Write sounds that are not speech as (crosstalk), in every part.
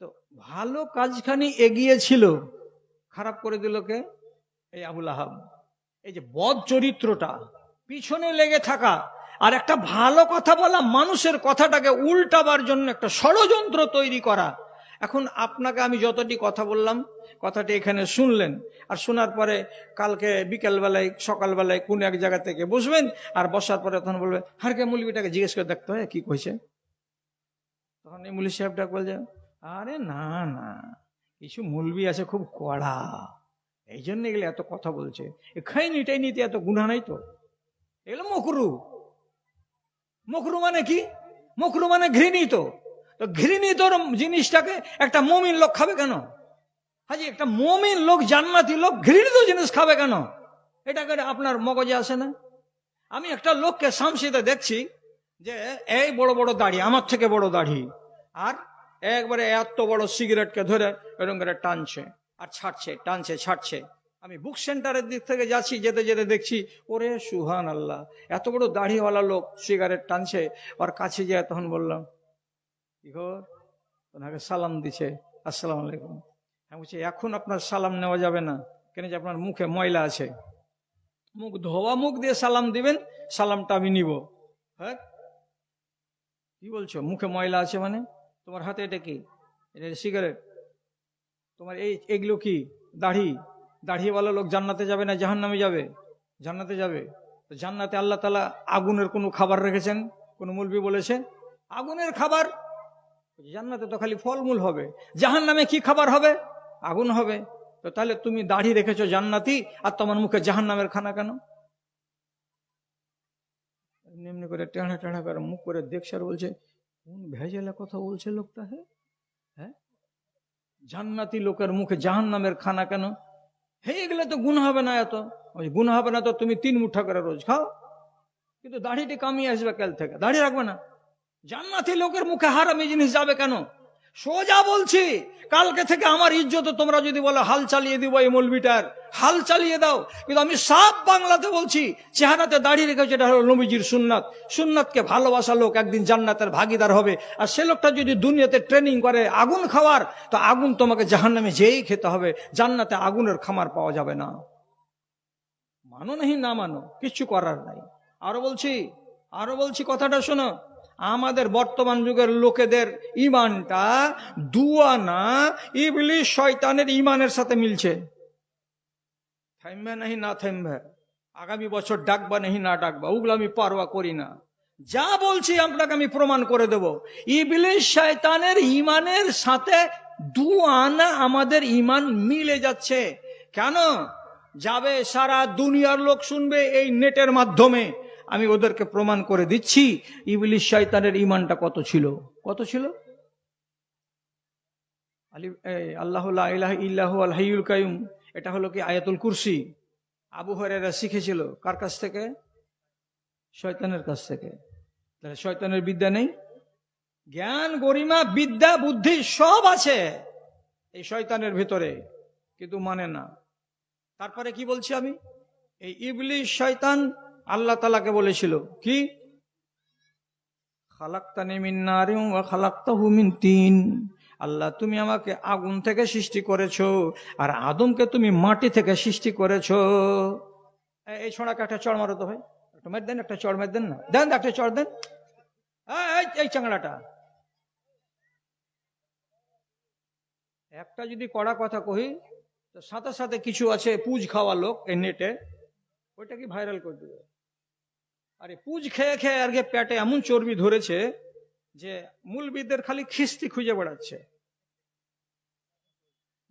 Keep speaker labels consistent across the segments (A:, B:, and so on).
A: তো ভালো কাজখানি এগিয়েছিল খারাপ করে দিল কে? এই আবুল আহাব। এই যে বদ চরিত্রটা, পিছনে লেগে থাকা আর একটা ভালো কথা বলা মানুষের কথাটাকে উল্টাবার জন্য একটা ষড়যন্ত্র তৈরি করা। এখন আপনাকে আমি যতটি কথা বললাম, কথাটি এখানে শুনলেন আর শোনার পরে কালকে বিকেলবেলায়, সকালবেলায় কোন এক জায়গা থেকে বসবেন আর বসার পরে তখন বলবে, হারকে মুলবিটাকে জিজ্ঞেস করে দেখতে হয় কি কইছে। তখন এই মুলি সাহেবটা বলছে আরে না না। কিছু মুলবি আছে খুব কড়া। এই জন্য এগুলো এত কথা বলছে। এ খাইনি টাইনিতে এত গুণা নাই তো। এগুলো মকরু। মকরু মানে কি? মকরু মানে ঘৃণিত তো। ঘৃণিত জিনিসটাকে একটা মমিন লোক খাবে কেন? হাজি, একটা মমিন লোক, জান্নাতি লোক ঘৃণিত জিনিস খাবে কেন? এটা করে আপনার মগজে আসে না? আমি একটা লোককে শামসিতে দেখছি যে, এই বড় বড় দাড়ি, আমার থেকে বড় দাড়ি। আর একবারে এত বড় সিগারেটকে ধরে এরকম করে টানছে আর ছাড়ছে, টানছে, ছাড়ছে। আমি বুক সেন্টারের দিক থেকে যাচ্ছি, যেতে যেতে দেখছি, ওরে সুহান আল্লাহ এত বড় দাড়িওয়ালা লোক সিগারেট টানছে। ওর কাছে যেয়ে তখন বললাম কি খবর ওনাকে সালাম দিছে, আসসালামু আলাইকুম। আমি বলছি, এখন আপনার সালাম নেওয়া যাবে না, কেন যে আপনার মুখে ময়লা আছে। মুখ ধোয়া, মুখ দিয়ে সালাম দিবেন, সালামটা আমি নিব। হ্যাঁ? কি বলছো? মুখে ময়লা আছে মানে? তোমার হাতে এটা কি? এটা সিগারেট তোমার এই, এগুলো কি? দাড়ি? দাড়িওয়ালা লোক জান্নাতে যাবে না জাহান নামে যাবে? জান্নাতে যাবে? তো জান্নাতে আল্লাহ তালা আগুনের কোনো খাবার রেখেছেন? কোনো মুলবি বলেছে? আগুনের খাবার? জান্নাতে তো খালি ফলমূল হবে। জাহান নামে কি খাবার হবে? আগুন হবে। তো তাহলে তুমি দাড়ি রেখেছো জান্নাতি, আর তোমার মুখে জাহান নামের খানা কেন? এমনি করে টেঁড়া টেঁড়া করে মুখ করে দেখছে আর বলছে কোন ভেজালে কথা বলছে লোকটা হে হ্যাঁ? জান্নাতি লোকের মুখে জাহান নামের খানা কেন? হে, এগুলো তো গুণ হবে না এত। ওই গুণ হবে না তো তুমি তিন মুঠা করে রোজ খাও। কিন্তু দাড়িটি কামিয়ে আসবে কাল থেকে। দাড়ি রাখবে না। জান্নাতি লোকের মুখে হারামি জিনিস যাবে কেন? সোজা বলছি, কালকে থেকে আমার ইজ্জত তোমরা যদি বলো, হাল চালিয়ে দিব এই মলবিটার। হাল চালিয়ে দাও। কিন্তু আমি সাফ বাংলাতে বলছি, চেহারাতে দাঁড়িয়ে রেখেছে এটা হলো নবীজির সুন্নাত। সুন্নাতকে ভালোবাসা লোক একদিন জান্নাতের ভাগিদার হবে। আর সে লোকটা যদি দুনিয়াতে ট্রেনিং করে আগুন খাওয়ার, তো আগুন তোমাকে জাহান্নামে যেই খেতে হবে। জান্নাতে আগুনের খামার পাওয়া যাবে না। মানো নাহি, না মানো কিচ্ছু করার নাই। আরও বলছি আরও বলছি কথাটা শোনো। আমাদের বর্তমান যুগের লোকেদের ইমানটা দুয়ানা ইবলিশ শয়তানের ইমানের সাথে মিলছে। থামবে নাহি না থামবে আগামী বছর ডাকবা নাহি না ডাকবা ওগুলো আমি পারোয়া করি না যা বলছি আপনাকে আমি প্রমাণ করে দেব ইবলিশ শয়তানের ইমানের সাথে দু আনা আমাদের ইমান মিলে যাচ্ছে কেন যাবে সারা দুনিয়ার লোক শুনবে এই নেটের মাধ্যমে। আমি ওদেরকে প্রমাণ করে দিচ্ছি ইবলিশ শয়তানের ইমানটা কত ছিল? কত ছিল? আলি আল্লাহ ইল্লাহু আল হাইয়ুল কাইয়ুম। এটা হলো কি আয়াতুল কুরসি। আবু হরেরা শিখেছিল কার কাছ থেকে? শয়তানের কাছ থেকে। তাহলে শয়তানের বিদ্যা নেই। জ্ঞান, গরিমা, বিদ্যা, বুদ্ধি সব আছে এই শয়তানের ভিতরে, কিন্তু মানে না। তারপরে কি বলছি আমি? এই ইবলিশ শয়তান আল্লাহ তালাকে বলেছিল, কি? খালাক্তানি মিন নারিম ওয়া খালাক্তাহু মিন তিন। আল্লাহ তুমি আমাকে আগুন থেকে সৃষ্টি করেছ আর আদমকে তুমি মাটি থেকে সৃষ্টি করেছ। এই ছোড়াকে একটা চড় মারো তো ভাই। একটা মার দেন একটা চড় মার দেন না। দেন একটা চড় দেন। এই, চাংড়াটা একটা যদি কড়া কথা কহি তো সাথে সাথে কিছু আছে পুজ খাওয়া লোক এই নেটে ওইটা কি ভাইরাল করে দেবে? আরে পুজ খেয়ে খেয়ে আর পেটে এমন চর্বি ধরেছে যে মূলবিদদের খালি খিস্তি খুঁজে বেড়াচ্ছে।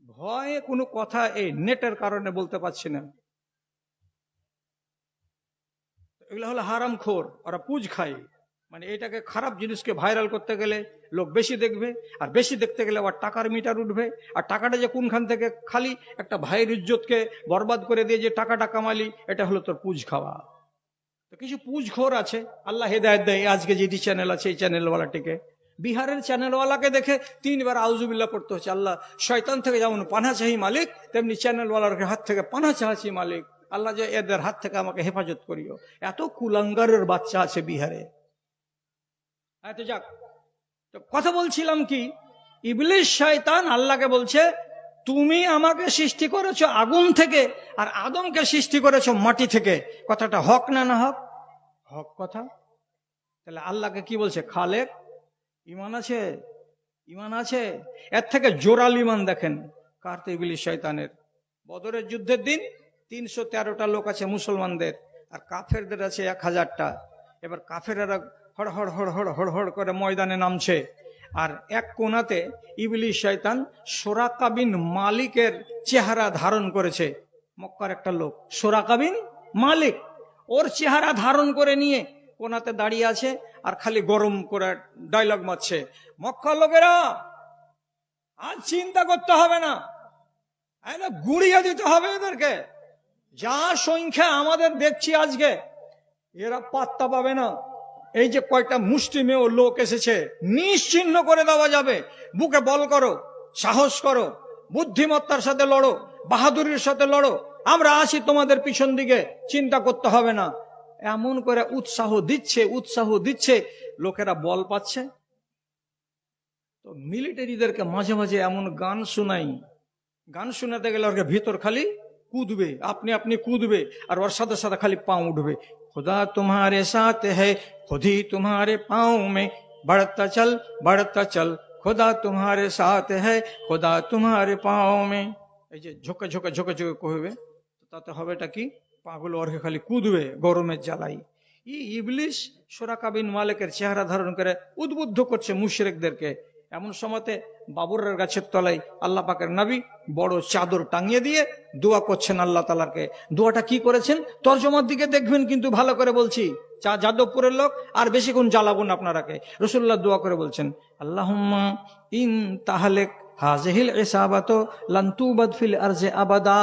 A: ভয়ে কোনো কথা এই নেটের কারণে বলতে পারছি না। এগুলো হলো হারাম খোর ওরা পুজ খায়। মানে এটাকে খারাপ জিনিসকে ভাইরাল করতে গেলে লোক বেশি দেখবে, আর বেশি দেখতে গেলে আবার টাকার মিটার উঠবে। আর টাকাটা যে কোনখান থেকে খালি একটা ভাইয়ের ইজ্জতকে বরবাদ করে দিয়ে যে টাকাটা কামালি, এটা হলো তোর পুজ খাওয়া। কিছু পুজ খোর আছে। আল্লাহ হেদায়ত দেয় আজকে যেটি চ্যানেল আছে, এই চ্যানেলওয়ালাটিকে বিহারের চ্যানেলওয়ালাকে দেখে তিনবার আউজুবিল্লা পড়তে হচ্ছে। আল্লাহ শয়তান থেকে যেমন পানা চাহি মালিক, তেমনি চ্যানেলওয়ালার হাত থেকে পানা চাহাছি মালিক। আল্লাহ যে এদের হাত থেকে আমাকে হেফাজত করিও। এত কুলাঙ্গারের বাচ্চা আছে বিহারে। হ্যাঁ তো যাক। তো কথা বলছিলাম কি ইবলিশ শয়তান আল্লাহকে বলছে, তুমি আমাকে সৃষ্টি করেছ আগুন থেকে, আর আদমকে সৃষ্টি করেছ মাটি থেকে। কথাটা হক না না হক? হক কথা? তাহলে আল্লাহকে কি বলছে? খালেক? ইমান আছে? ইমান আছে? এর থেকে জোরাল ইমান দেখেন কার তো ইবলিশ শয়তানের। বদরের যুদ্ধের দিন তিনশো তেরোটা লোক আছে মুসলমানদের আর কাফেরদের আছে এক হাজারটা। এবার কাফেরেরা হড় হড় হড় হড় হড় হড় করে ময়দানে নামছে। আর এক কোনাতে ইবলিশ শয়তান সোরাকাবিন মালিকের চেহারা ধারণ করেছে। মক্কার একটা লোক। সোরাকাবিন মালিক। ওর চেহারা ধারণ করে নিয়ে কোনাতে দাঁড়িয়ে আছে আর খালি গরম করে ডায়লগ মারছে। মক্কার লোকেরা আজ চিন্তা করতে হবে না। গুড়িয়ে দিতে হবে এদেরকে। যা সংখ্যা আমাদের দেখছি আজকে, এরা পাত্তা পাবে না। এই যে কয়েকটা মুষ্টিমেয় লোক এসেছে, নিশ্চিহ্ন করে দেওয়া যাবে। বুকে বল করো, সাহস করো, বুদ্ধিমত্তার সাথে লড়ো, বাহাদুরির সাথে লড়ো আমরা আসি তোমাদের পিছন দিকে, চিন্তা করতে হবে না। এমন করে উৎসাহ দিচ্ছে উৎসাহ দিচ্ছে, লোকেরা বল পাচ্ছে। তো মিলিটারিদেরকে মাঝে মাঝে এমন গান শোনাই। গান শোনাতে গেলে ওর ভিতর খালি কুদবে, আপনি আপনি কুদবে, আর ওর সাথে সাথে খালি পাও উঠবে। খোদা তোমারে সাথে হে, খুদি তোমারে পাও মে, বাড়তা চল বাড়তা চল। খোদা তোমারে সাথে হে, খোদা তোমারে পাও মে। এই যে ঝোঁকে ঝোঁকে ঝোঁকে ঝোঁকে কহবে তাতে হবেটা কি? পাগল ওরকে খালি কুদবে গরমের জ্বালাই। ই ইবলিশ সোরাকাবিন মালিকের চেহারা ধারণ করে উদ্বুদ্ধ করছে মুশরেকদেরকে। এমন সময়তে বাবুরের গাছের তলায় আল্লাহ পাকের নাবি বড় চাদর টাঙিয়ে দিয়ে দোয়া করছেন আল্লাহ তালাকে দোয়াটা কি করেছেন? তর্জমার দিকে দেখবেন কিন্তু ভালো করে বলছি। চা যাদবপুরের লোক, আর বেশিক্ষণ জ্বালাবো না আপনারাকে। রসুল্লাহ দোয়া করে বলছেন আল্লাহ ইন তাহলে হাজহিল এসাবাত লান্তুবাদ ফিল আরজে আবাদা।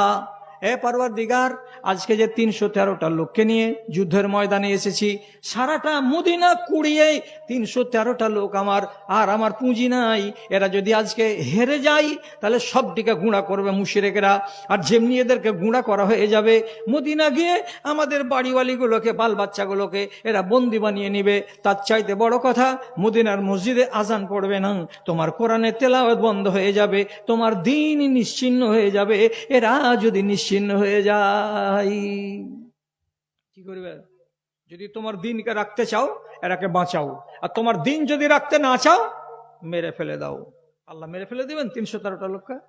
A: এ পারওয়ার দিগার আজকে যে তিনশো তেরোটা লোককে নিয়ে যুদ্ধের ময়দানে এসেছি, সারাটা মদিনা কুড়িয়ে তিনশো তেরোটা লোক আমার, আর আমার পুঁজি নাই। এরা যদি আজকে হেরে যায়, তাহলে সবটিকে গুঁড়া করবে মুশিরেকেরা। আর যেমনি এদেরকে গুঁড়া করা হয়ে যাবে, মদিনা গিয়ে আমাদের বাড়িওয়ালিগুলোকে বাল বাচ্চাগুলোকে এরা বন্দি বানিয়ে নিবে। তার চাইতে বড় কথা, মদিনার মসজিদে আজান পড়বে না। তোমার কোরআনে তেলাওয়াত বন্ধ হয়ে যাবে, তোমার দিন নিশ্চিন্ন হয়ে যাবে। এরা যদি নিশ্চিন্ন হয়ে যায়। কি করবে? যদি তোমার দিনকে রাখতে চাও এরাকে বাঁচাও। আর তোমার দিন যদি রাখতে না চাও মেরে ফেলে দাও। আল্লাহ মেরে ফেলে দিবেন তিনশো তেরোটা লোককে।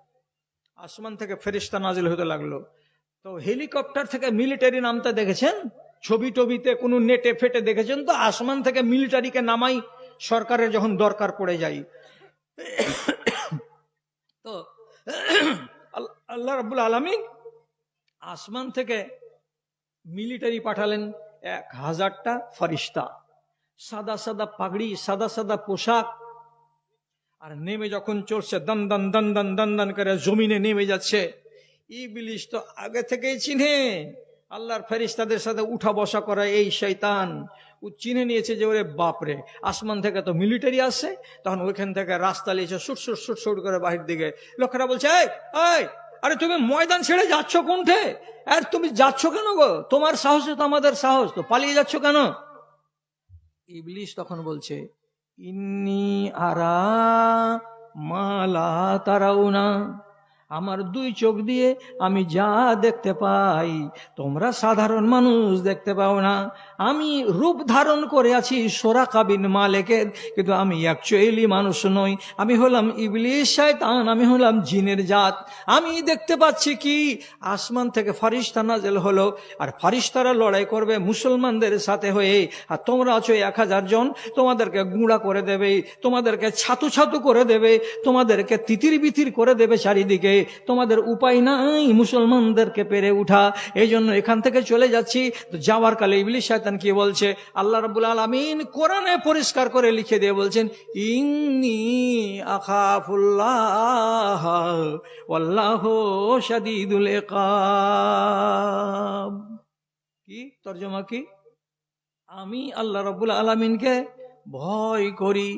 A: আসমান থেকে ফেরিস্তা নাজিল হতে লাগল। তো হেলিকপ্টার থেকে মিলিটারি নামতে দেখেছেন? ছবি টবিতে কোনো নেটে ফেটে দেখেছেন? তো আসমান থেকে মিলিটারিকে নামাই সরকারের যখন দরকার পড়ে যায়। (coughs) তো আল- আল্লাহ রাবুল আলমী আসমান থেকে মিলিটারি পাঠালেন এক হাজারটা ফারিস্তা। সাদা সাদা পাগড়ি, সাদা সাদা পোশাক। আর নেমে যখন চলছে দন দন দন দন দন দন করে জমিনে নেমে যাচ্ছে। ইবলিশ তো আগে থেকেই চিনে। আল্লাহর ফেরিস্তাদের সাথে উঠা বসা করা এই শৈতান ও চিনে নিয়েছে যে ওরে বাপরে আসমান থেকে তো মিলিটারি আসছে তখন ওইখান থেকে রাস্তা লিয়েছে সুট সুট সুট সুট করে বাহির দিকে। লোকেরা বলছে এই আরে তুমি ময়দান ছেড়ে যাচ্ছ কোনঠে? আর তুমি যাচ্ছ কেন গো? তোমার সাহস তো আমাদের সাহস, তো পালিয়ে যাচ্ছ কেন? ইবলিশ তখন বলছে, ইন্নি আরা মালা তারাও না আমার দুই চোখ দিয়ে আমি যা দেখতে পাই, তোমরা সাধারণ মানুষ দেখতে পাও না। আমি রূপ ধারণ করে আছি সোরা কাবিন মালেকের, কিন্তু আমি অ্যাকচুয়ালি মানুষ নই। আমি হলাম ইবলিশ শয়তান, আমি হলাম জিনের জাত। আমি দেখতে পাচ্ছি কি? আসমান থেকে ফারিস্তা নাজেল হলো, আর ফারিস্তারা লড়াই করবে মুসলমানদের সাথে হয়ে। আর তোমরা আছো এক হাজার জন, তোমাদেরকে গুঁড়া করে দেবে, তোমাদেরকে ছাতু ছাতু করে দেবে, তোমাদেরকে তিতির বিতির করে দেবে চারিদিকে। তোমাদের উপায় নাই মুসলমানদেরকে পেরে উঠা। এই জন্য এখান থেকে চলে যাচ্ছি। তো যাওয়ার কালে ইবলিশ শয়তান কি বলছে? আল্লাহ রাব্বুল আলামিন কোরআনে পরিষ্কার করে লিখে দিয়ে বলছেন, ইন্নি আখাফুল্লাহ শাদীদুল কি? তর্জমা কি? আমি আল্লাহ রাব্বুল আলামিনকে ভয় করি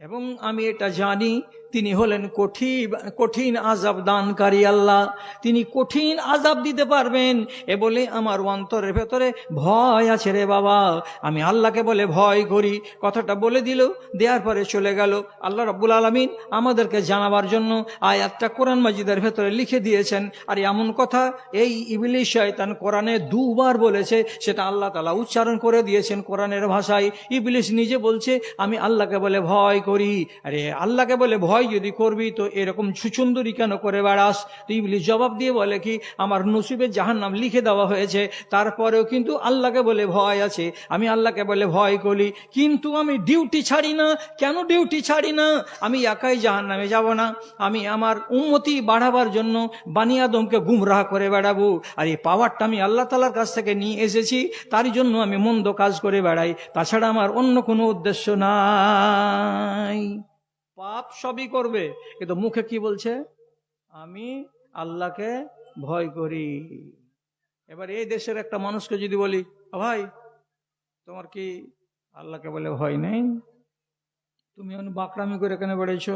A: এবং আমি এটা জানি তিনি হলেন কঠিন কঠিন আজাব দানকারী আল্লাহ। তিনি কঠিন আজাব দিতে পারবেন। এ বলে আমার অন্তরের ভেতরে ভয় আছে রে বাবা। আমি আল্লাহকে বলে ভয় করি। কথাটা বলে দিল, দেওয়ার পরে চলে গেল। আল্লাহ রব্বুল আলমিন আমাদেরকে জানাবার জন্য আয়াতটা কোরআন মাজিদের ভেতরে লিখে দিয়েছেন। আর এমন কথা এই ইবলিশ শয়তান কোরআনে দুবার বলেছে, সেটা আল্লাহ তালা উচ্চারণ করে দিয়েছেন কোরআনের ভাষায়। ইবলিশ নিজে বলছে, আমি আল্লাহকে বলে ভয় করি। আরে, আল্লাহকে বলে ভয় যদি করবি, তো এরকম ছুচুন্দরি কেন করে বেড়াস? তো ইবলিশ জবাব দিয়ে বলে কি, আমার নসিবের জাহান নাম লিখে দেওয়া হয়েছে, তারপরেও কিন্তু আল্লাহকে বলে ভয় আছে। আমি আল্লাহকে বলে ভয় করি, কিন্তু আমি ডিউটি ছাড়ি না। কেন ডিউটি ছাড়ি না? আমি একাই জাহান নামে যাব না। আমি আমার উন্নতি বাড়াবার জন্য বানিয়াদমকে গুমরাহ করে বেড়াবো। আর এই পাওয়ারটা আমি আল্লাহ তালার কাছ থেকে নিয়ে এসেছি, তারই জন্য আমি মন্দ কাজ করে বেড়াই। তাছাড়া আমার অন্য কোনো উদ্দেশ্য নাই। পাপ সবই করবে। কিন্তু মুখে কি বলছে? আমি আল্লাহকে ভয় করি। এবার এই দেশের একটা মানুষকে যদি বলি, "আ ভাই, তোমার কি আল্লাহকে বলে ভয় নেই? তুমি এখন বাকরামি করে কেন বেড়েছ?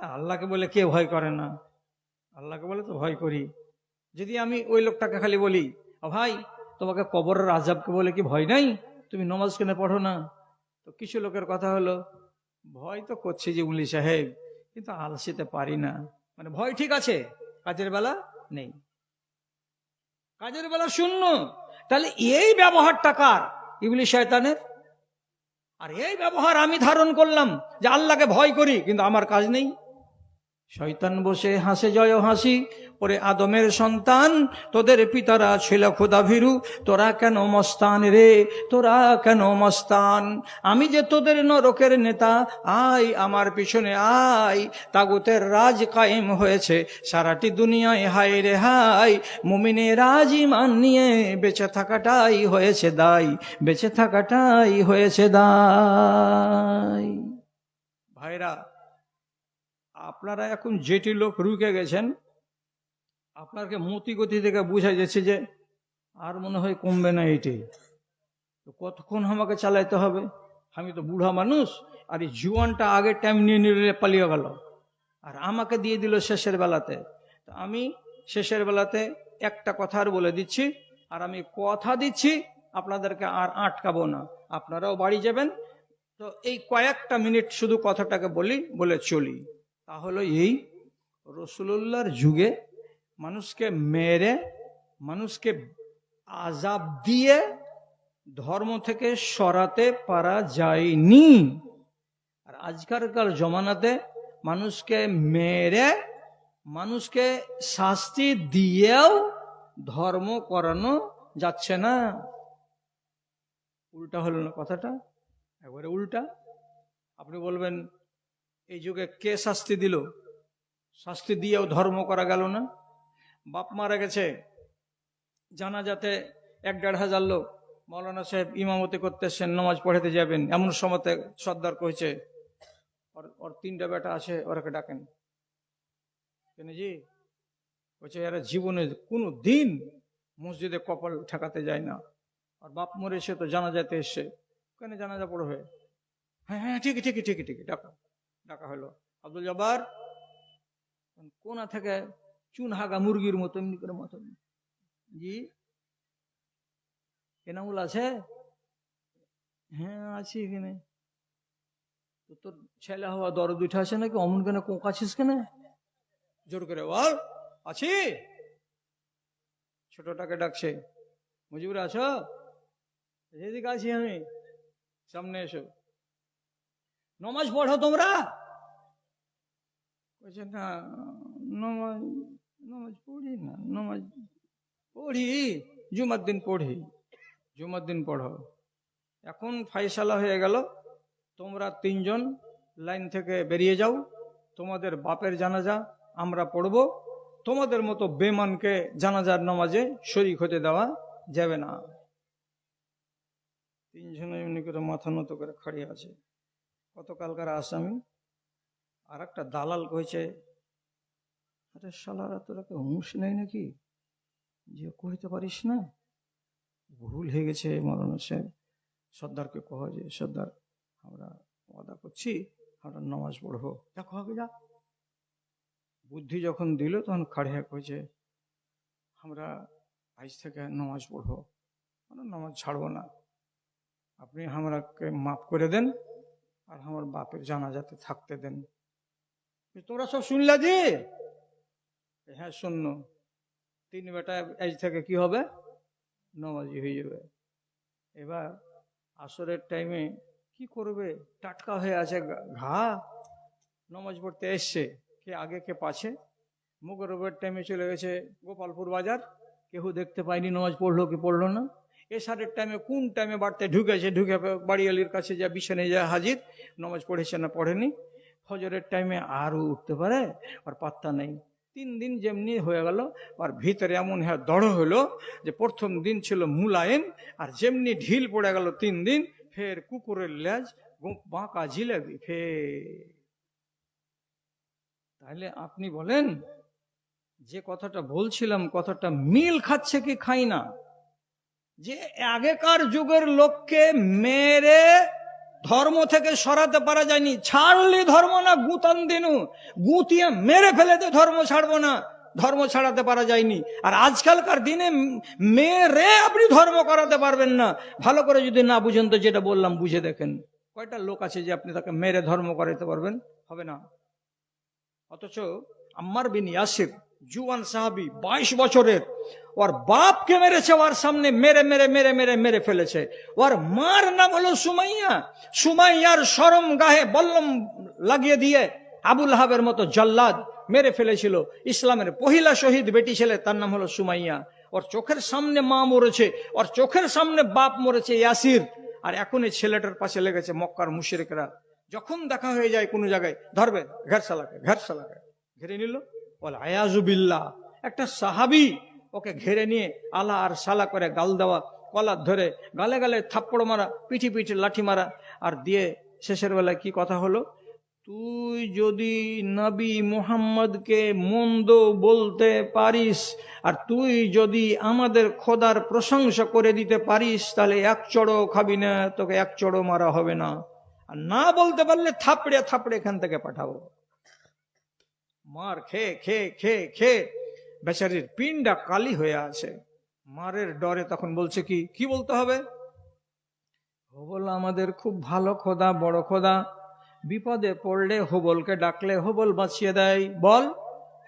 A: আল্লাহকে বলে কে ভয় করে না? আল্লাহকে বলে তো ভয় করি। যদি আমি ওই লোকটাকে খালি বলি, "আ ভাই, তোমাকে কবরের আজাবকে বলে কি ভয় নাই? তুমি নমাজ কেন পড়ো না? তো কিছু লোকের কথা হলো ভয় তো করছি যে উলি সাহেব, কিন্তু আলসিতে পারি না। মানে ভয় ঠিক আছে, কাজের বেলা নেই। কাজের বেলা শূন্য। তাহলে এই ব্যবহারটা কার? ইবলি শয়তানের? আর এই ব্যবহার আমি ধারণ করলাম যে আল্লাহকে ভয় করি, কিন্তু আমার কাজ নেই। শয়তান বসে হাসে, জয় হাসি। ওরে আদমের সন্তান, তোদের পিতারা ছিল ভীরু। তোরা কেন মস্তান রে? তোরা কেন মস্তান? আমি যে তোদের নরকের নেতা, আয় আমার পিছনে আয়। তাগুতের রাজ কায়েম হয়েছে, সারাটি দুনিয়ায় হায় রে হাই মুমিনে রাজ ইমান নিয়ে বেঁচে থাকাটাই হয়েছে দায়, বেঁচে থাকাটাই হয়েছে দায়। ভাইরা আপনারা এখন যেটি লোক রুকে গেছেন, আপনাকে মতি গতি থেকে বোঝা যাচ্ছে যে আর মনে হয় কমবে না এটি। তো কতক্ষণ আমাকে চালাইতে হবে? আমি তো বুড়া মানুষ, আর এই জীবনটা আগের টাইম নিয়ে নিলে পালিয়ে গেল। আর আমাকে দিয়ে দিল শেষের বেলাতে। আমি শেষের বেলাতে একটা কথা আর বলে দিচ্ছি, আর আমি কথা দিচ্ছি, আপনাদেরকে আর আটকাবো না। আপনারাও বাড়ি যাবেন। তো এই কয়েকটা মিনিট শুধু কথাটাকে বলি, বলে চলি। তা হলো এই রসুল্লাহর যুগে মানুষকে মেরে, মানুষকে আজাব দিয়ে ধর্ম থেকে সরাতে পারা যায়নি। আর আজকালকার জমানাতে মানুষকে মেরে, মানুষকে শাস্তি দিয়েও ধর্ম করানো যাচ্ছে না। উল্টা হলো না কথাটা? একবারে উল্টা। আপনি বলবেন এই যুগে কে শাস্তি দিল? শাস্তি দিয়েও ধর্ম করা গেল না। বাপ মারা গেছে। জানা যাতে এক দেড় হাজার লোক মৌলানা সাহেব ইমামতি করতে এসছেন, নামাজ পড়াতে যাবেন। এমন সময়তে সর্দার কইছে, ওর ওর তিনটা বেটা আছে, ওরাকে ডাকেন। কেন জি? বলছে এরা জীবনে কোনো দিন মসজিদে কপাল ঠেকাতে যায় না। আর বাপ মরে মরেছে তো জানা যাতে এসছে। কেন জানাজা পড়বে? হ্যাঁ হ্যাঁ ঠিকই ঠিকই ঠিকই ঠিকই, ডাকা। ডাকা হলো। আব্দুল জব্বার কোনা থেকে চুন হাগা মুরগির মতো, এমনি করে মতন জি, এনামুল আছে? হ্যাঁ আছি এখানে। তোর ছেলে হওয়া দরদ দুইটা আছে নাকি? অমন কেন কোকাছিস কেন? জোর করে বল। আছি? ছোটটাকে ডাকছে। মুজিবুর আছো? এদিকে আছি আমি। সামনে এসো। নমাজ পড়ো তোমরা? বলছে, না, নমাজ নমাজ পড়ি না, নমাজ পড়ি, জুমার দিন পড়ি, জুমার দিন পড়ো। এখন ফাইসালা হয়ে গেল। তোমরা তিনজন লাইন থেকে বেরিয়ে যাও। তোমাদের বাপের জানাজা আমরা পড়ব। তোমাদের মতো বেমানকে জানাজার নামাজে শরিক হতে দেওয়া যাবে না। তিনজনে এমনি করে মাথা নত করে খাড়িয়ে আছে। গতকালকার আসামি আর একটা দালাল কইছে, আরে শালারা তোরা কেউ হুঁশ নেই নাকি? যে কইতে পারিস না? ভুল হয়ে গেছে মৌলানা সাহেব। সর্দারকে কহ যে, সর্দার, আমরা ওয়াদা করছি, আমরা নামাজ পড়ব। দেখো আগে যা? বুদ্ধি যখন দিল, তখন খাড়িয়া কইছে, আমরা আজ থেকে নামাজ পড়ব, আমরা নামাজ ছাড়বো না। আপনি আমরাকে মাফ করে দেন আর আমার বাপের জানাজাতে থাকতে দেন। এ তোমরা সব শুনলা যে? হ্যাঁ শূন্য। তিন বেটা আজ থেকে কি হবে? নামাজি হয়ে যাবে। এবার আসরের টাইমে কি করবে? টাটকা হয়ে আছে ঘা। নামাজ পড়তে এসছে। কে আগে, কে পাছে? মুগরবের টাইমে চলে গেছে গোপালপুর বাজার। কেউ দেখতে পায়নি নামাজ পড়ল, কি পড়ল না? এসারের টাইমে কোন টাইমে বাড়তে ঢুকেছে ঢুকে বাড়িয়ালির কাছে যা বিছানে যা হাজির, নামাজ পড়েছে না পড়েনি। ফজরের টাইমে আরও উঠতে পারে, আর পাত্তা নেই। তিন দিন যেমনি হয়ে গেল, আর ভিতরে এমন হ্যাঁ দড় হলো যে প্রথম দিন ছিল মুলায়েম, আর যেমনি ঢিল পড়ে গেল তিন দিন, ফের কুকুরের লেজ বাঁকা জিলেবি ফের। তাহলে আপনি বলেন, যে কথাটা বলছিলাম, কথাটা মিল খাচ্ছে কি খাই না? যে আগেকার যুগের লোককে মেরে ধর্ম থেকে সরাতে পারা যায়নি। ছাড়লি ধর্ম না, গুতান দিনু। গুতিয়ে মেরে ফেলেতে ধর্ম ছাড়বো না। ধর্ম ছাড়াতে পারা যায়নি। আর আজকালকার দিনে মেরে আপনি ধর্ম করাতে পারবেন না। ভালো করে যদি না বুঝেন তো যেটা বললাম, বুঝে দেখেন। কয়টা লোক আছে যে আপনি তাকে মেরে ধর্ম করাতে পারবেন? হবে না। অথচ আম্মার বিন ইয়াসির জুয়ান সাহাবি বাইশ বছরের। ওর বাপকে মেরেছে, ওর সামনে মেরে মেরে মেরে মেরে মেরে ফেলেছে। ওর মার নাম হলো সুমাইয়া। সুমাইয়ার সরম গাহে বল্লম লাগিয়ে দিয়ে আবুল হাবের মতো জল্লাদ মেরে ফেলেছিল। ইসলামের পহিলা শহীদ বেটি ছেলে, তার নাম হলো সুমাইয়া। ওর চোখের সামনে মা মরেছে, ওর চোখের সামনে বাপ মরেছে ইয়াসির। আর এখন এই ছেলেটার পাশে লেগেছে মক্কার মুশরিকরা। যখন দেখা হয়ে যায় কোনো জায়গায়, ধরবে ঘের সালাকে ঘের সালাকে ঘিরে নিল। বলে আয়াজুবিল্লাহ একটা সাহাবি ওকে ঘেরে নিয়ে আলা আর সালা করে গাল দেওয়া কলার ধরে গালে গালে থাপ্পড় মারা, পিঠি পিঠি লাঠি মারা, আর দিয়ে শেষের বেলায় কি কথা হলো? তুই যদি নবী মুহাম্মদকে মন্দ বলতে পারিস, আর তুই যদি আমাদের খোদার প্রশংসা করে দিতে পারিস, তাহলে এক চড়ো খাবি না, তোকে এক চড়ো মারা হবে না। আর না বলতে পারলে থাপড়ে থাপড়ে এখান থেকে পাঠাবো। মার খেয়ে খেয়ে খেয়ে খেয়ে বেচারির পিনটা কালি হয়ে আছে। মারের ডরে তখন বলছে কি কি বলতে হবে? হবল আমাদের খুব ভালো খোদা, বড় খোদা। বিপদে পড়লে হবলকে ডাকলে হবল বাঁচিয়ে দেয়। বল।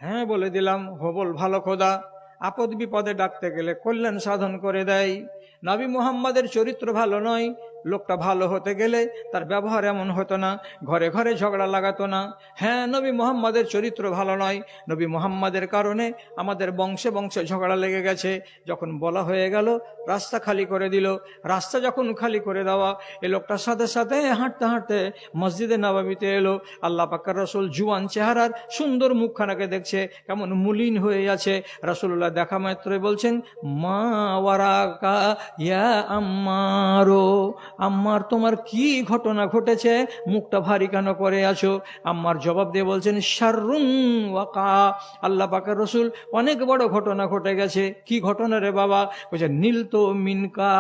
A: হ্যাঁ বলে দিলাম, হবল ভালো খোদা। আপদ বিপদে ডাকতে গেলে কল্যাণ সাধন করে দেয়। নবী মুহাম্মাদের চরিত্র ভালো নয় লোকটা ভালো হতে গেলে তার ব্যবহার এমন হতো না, ঘরে ঘরে ঝগড়া লাগাতো না। হ্যাঁ নবী মোহাম্মদের চরিত্র ভালো নয়। নবী মোহাম্মদের কারণে আমাদের বংশে বংশে ঝগড়া লেগে গেছে। যখন বলা হয়ে গেল, রাস্তা খালি করে দিল। রাস্তা যখন খালি করে দেওয়া, এ লোকটার সাথে সাথে হাঁটতে হাঁটতে মসজিদে নবাবিতে এলো। আল্লাহ পাক্কার রসুল জুয়ান চেহারার সুন্দর মুখখানাকে দেখছে, কেমন মুলিন হয়ে আছে। রসুল্লাহ দেখা মাত্রই বলছেন, মা ওয়ারাকা ইয়া আম্মারো। আম্মার তোমার কি ঘটনা ঘটেছে? মুখটা ভারী কেন করে আছো? আম্মার জবাব দিয়ে বলছেন শারুং ওয়াকা। আল্লাহ পাকের রসুল অনেক বড় ঘটনা ঘটে গেছে। কি ঘটনা রে বাবা? বলছে, নীল তো মিনকা,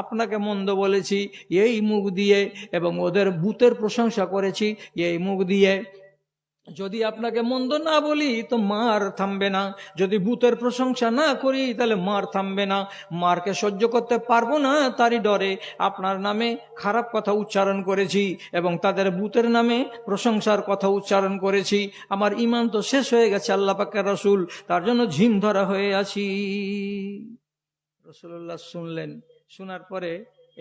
A: আপনাকে মন্দ বলেছি, এই মুখ দিয়ে এবং ওদের বুতের প্রশংসা করেছি, এই মুখ দিয়ে। যদি আপনাকে মন্দ না বলি, তো মার থামবে না। যদি বুতের প্রশংসা না করি, তাহলে মার থামবে না। মারকে সহ্য করতে পারব না, তারই ডরে। আপনার নামে খারাপ কথা উচ্চারণ করেছি এবং তাদের বুতের নামে প্রশংসার কথা উচ্চারণ করেছি। আমার ইমান তো শেষ হয়ে গেছে, আল্লাহ পাকের রসুল। তার জন্য ঝিম ধরা হয়ে আছি। রসুল্লাহ শুনলেন। শোনার পরে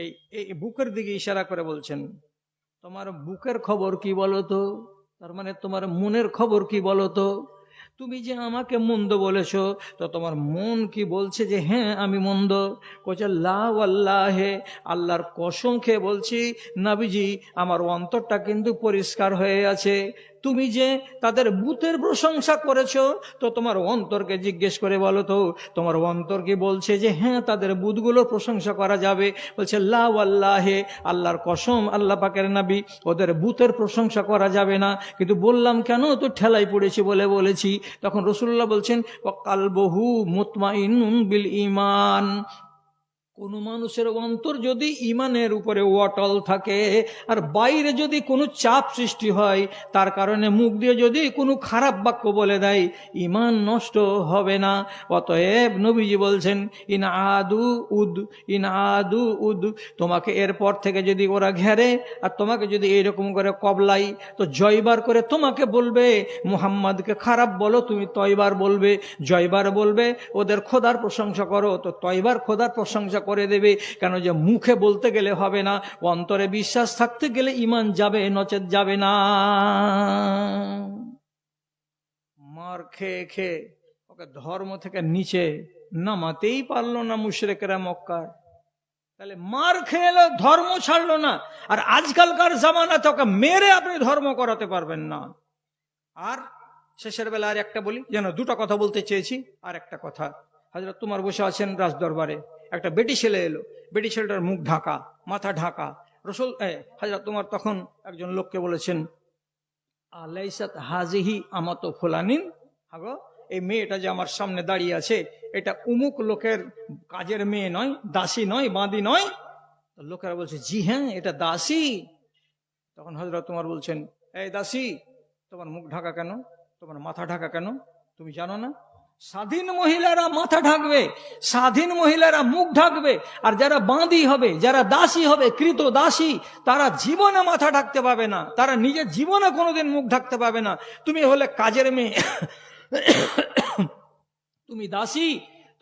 A: এই এই বুকের দিকে ইশারা করে বলছেন, তোমার বুকের খবর কি বলো তো? তার মানে তোমার মনের খবর কি বলো তো? তুমি যে আমাকে মন্দ বলেছ, তো তোমার মন কি বলছে যে হ্যাঁ আমি মন্দ? লাহ আল্লাহে আল্লাহর কসম খেয়ে বলছি, নাবিজি, আমার অন্তরটা কিন্তু পরিষ্কার হয়ে আছে। তুমি যে তাদের বুথের প্রশংসা করেছ, তো তোমার অন্তরকে জিজ্ঞেস করে বলো তো, তোমার অন্তর কি বলছে যে হ্যাঁ তাদের বুধগুলো প্রশংসা করা যাবে? বলছে লাহ আল্লাহে আল্লাহর কসম, আল্লাহ পাকের নাবি, ওদের বুথের প্রশংসা করা যাবে না। কিন্তু বললাম, কেন? তো ঠেলাই পড়েছি বলে বলেছি। তখন রসুল্লাহ বলছেন কাল বহু মুতমা বিল ইমান কোন মানুষের অন্তর যদি ইমানের উপরে অটল থাকে, আর বাইরে যদি কোনো চাপ সৃষ্টি হয়, তার কারণে মুখ দিয়ে যদি কোনো খারাপ বাক্য বলে দেয়, ইমান নষ্ট হবে না। অতএব নবীজি বলছেন, ইন আদু উদ, ইন আদু উদ, তোমাকে এরপর থেকে যদি ওরা ঘেরে, আর তোমাকে যদি এইরকম করে কবলাই, তো জয়বার করে তোমাকে বলবে, মুহাম্মাদকে খারাপ বলো, তুমি তয়বার বলবে, জয়বার বলবে, ওদের খোদার প্রশংসা করো, তো তয়বার খোদার প্রশংসা করে দেবে। কেন যে মুখে বলতে গেলে হবে না, অন্তরে বিশ্বাস থাকতে গেলে ইমান যাবে নচেত যাবে না। মার খেয়ে খেয়ে ওকে ধর্ম থেকে নিচে নামাতেই পারল না মুশরেকেরা মক্কার। তাহলে মার খেয়ে এলো, ধর্ম ছাড়লো না। আর আজকালকার জামানাতে ওকে মেরে আপনি ধর্ম করাতে পারবেন না। আর শেষের বেলা আর একটা বলি, যেন দুটো কথা বলতে চেয়েছি, আর একটা কথা। হাজরত তোমার বসে আছেন রাজ দরবারে একটা বেটি ছেলে এলো। বেটি ছেলেটার মুখ ঢাকা, মাথা ঢাকা। রসুল হাজরত তোমার তখন একজন লোককে বলেছেন, আলাইসাত হাজিহি আমাতো ফোলানিন? হাগো এই মেয়েটা যে আমার সামনে দাঁড়িয়ে আছে, এটা উমুক লোকের কাজের মেয়ে নয়, দাসী নয়, বাঁদি নয়? লোকেরা বলছে, জি হ্যাঁ এটা দাসী। তখন হজরত তোমার বলছেন, এই দাসী, তোমার মুখ ঢাকা কেন? তোমার মাথা ঢাকা কেন? তুমি জানো না? স্বাধীন মহিলারা মাথা ঢাকবে, স্বাধীন মহিলারা মুখ ঢাকবে, আর যারা বাঁধি হবে, যারা দাসী হবে, কৃত দাসী, তারা জীবনে মাথা ঢাকতে পাবে না, তারা নিজের জীবনে কোনোদিন মুখ ঢাকতে পাবে না। তুমি হলে কাজের মেয়ে, তুমি দাসী,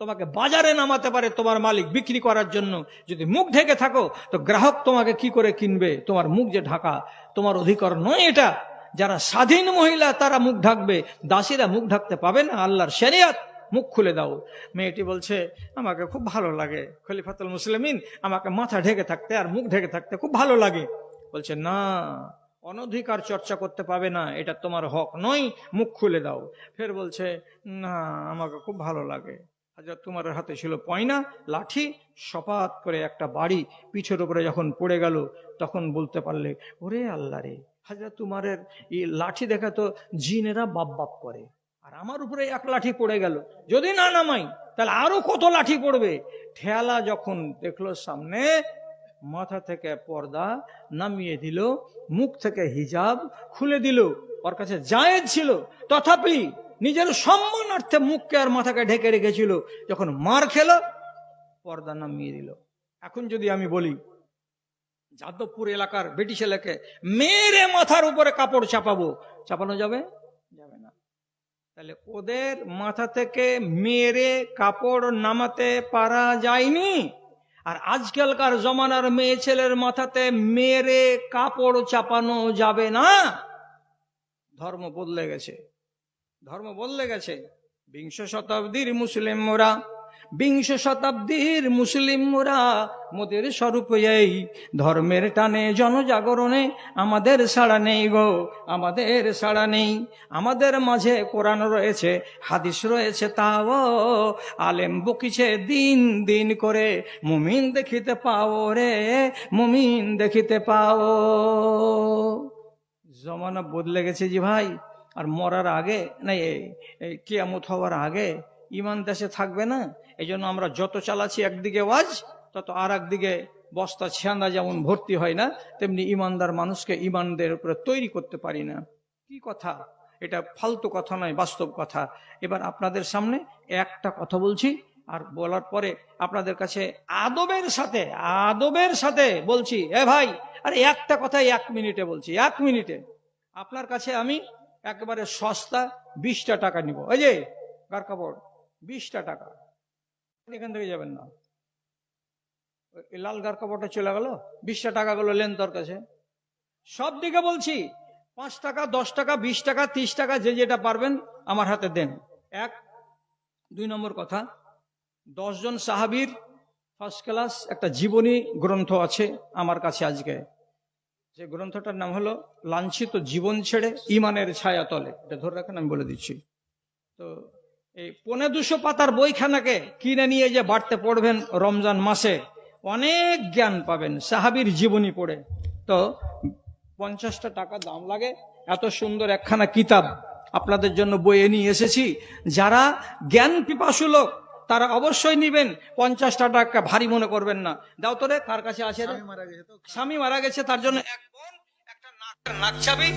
A: তোমাকে বাজারে নামাতে পারে তোমার মালিক বিক্রি করার জন্য। যদি মুখ ঢেকে থাকো, তো গ্রাহক তোমাকে কি করে কিনবে? তোমার মুখ যে ঢাকা, তোমার অধিকার নয় এটা। যারা স্বাধীন মহিলা, তারা মুখ ঢাকবে। দাসীরা মুখ ঢাকতে পাবে না। আল্লাহর শরিয়াত, মুখ খুলে দাও। মেয়েটি বলছে, আমাকে খুব ভালো লাগে। খলিফাতুল মুসলিমিন আমাকে মাথা ঢেকে থাকতে আর মুখ ঢেকে থাকতে খুব ভালো লাগে। বলছে, না, অনধিকার চর্চা করতে পাবে না। এটা তোমার হক নয়। মুখ খুলে দাও। ফের বলছে, না, আমাকে খুব ভালো লাগে। হাজার তোমার হাতে ছিল পয়না, লাঠি, সপাত করে একটা বাড়ি। পিঠের উপরে যখন পড়ে গেল, তখন বলতে পারলে, ওরে আল্লাহ রে হাজার তোমারের এই লাঠি দেখা তো জিনেরা বাপ বাপ করে। আর আমার উপরে এক লাঠি পড়ে গেল। যদি না নামাই, তাহলে আরও কত লাঠি পড়বে? ঠেলা যখন দেখল সামনে, মাথা থেকে পর্দা নামিয়ে দিল, মুখ থেকে হিজাব খুলে দিল। ওর কাছে জায়েজ ছিল। তথাপি নিজের সম্মানার্থে মুখকে আর মাথাকে ঢেকে রেখেছিল। যখন মার খেল, পর্দা নামিয়ে দিল। এখন যদি আমি বলি যাদবপুর এলাকার বেটি ছেলেকে মেরে মাথার উপরে কাপড় চাপাবো। চাপানো যাবে? যাবে না। তাহলে ওদের মাথা থেকে মেরে কাপড় নামাতে পারা যায়নি। আর আজকালকার জমানার মেয়ে ছেলের মাথাতে মেরে কাপড় চাপানো যাবে না। ধর্ম বদলে গেছে। ধর্ম বদলে গেছে। বিংশ শতাব্দীর মুসলিম মোরা বিংশ শতাব্দীর মুসলিম মোরা মোদের স্বরূপ এই ধর্মের টানে জনজাগরণে আমাদের সাড়া নেই গো, আমাদের সাড়া নেই। আমাদের মাঝে কোরআন রয়েছে, হাদিস রয়েছে, তাও আলেম বকিছে দিন দিন করে। মুমিন দেখিতে পাও রে, মুমিন দেখিতে পাও। জমানা বদলে গেছে জি ভাই, আর মরার আগে, না এই কেয়ামত হওয়ার আগে ইমান দেশে থাকবে না এই আমরা যত চালাচ্ছি একদিকে ওয়াজ, তত আর একদিকে বস্তা ছিয়ান্দা যেমন ভর্তি হয় না, তেমনি ইমানদার মানুষকে ইমানদের উপরে তৈরি করতে পারি না। কি কথা? এটা ফালতু কথা নয়, বাস্তব কথা। এবার আপনাদের সামনে একটা কথা বলছি, আর বলার পরে আপনাদের কাছে আদবের সাথে আদবের সাথে বলছি, এ ভাই, আরে একটা কথা এক মিনিটে বলছি, এক মিনিটে। আপনার কাছে আমি একেবারে সস্তা বিশটা টাকা নিব। ওই যে, গার কাপড়। বিশটা টাকা। এখান থেকে যাবেন না। লাল গার কাপড়টা চলে গেল, বিশটা টাকা গুলো লেন তোর কাছে। সব দিকে বলছি, পাঁচ টাকা, দশ টাকা, বিশ টাকা, তিরিশ টাকা, যে যেটা পারবেন আমার হাতে দেন। এক, দুই নম্বর কথা, দশজন সাহাবির ফার্স্ট ক্লাস একটা জীবনী গ্রন্থ আছে আমার কাছে আজকে। যে গ্রন্থটার নাম হলো, লাঞ্ছিত জীবন ছেড়ে ইমানের ছায়া তলে। এটা ধরে রাখেন, আমি বলে দিচ্ছি। তো এই পনে দুশো পাতার বইখানাকে কিনে নিয়ে যে বাড়তে পড়বেন রমজান মাসে অনেক জ্ঞান পাবেন সাহাবির জীবনী পড়ে। তো পঞ্চাশটা টাকা দাম লাগে এত সুন্দর একখানা কিতাব আপনাদের জন্য বইয়ে নিয়ে এসেছি। যারা জ্ঞান পিপাসু লোক তারা অবশ্যই নিবেন পঞ্চাশটা টাকা ভারী মনে করবেন না। দাও তো রে কার কাছে আছে স্বামী মারা গেছে তার জন্য এক বোন একটা নাক নাক চাবি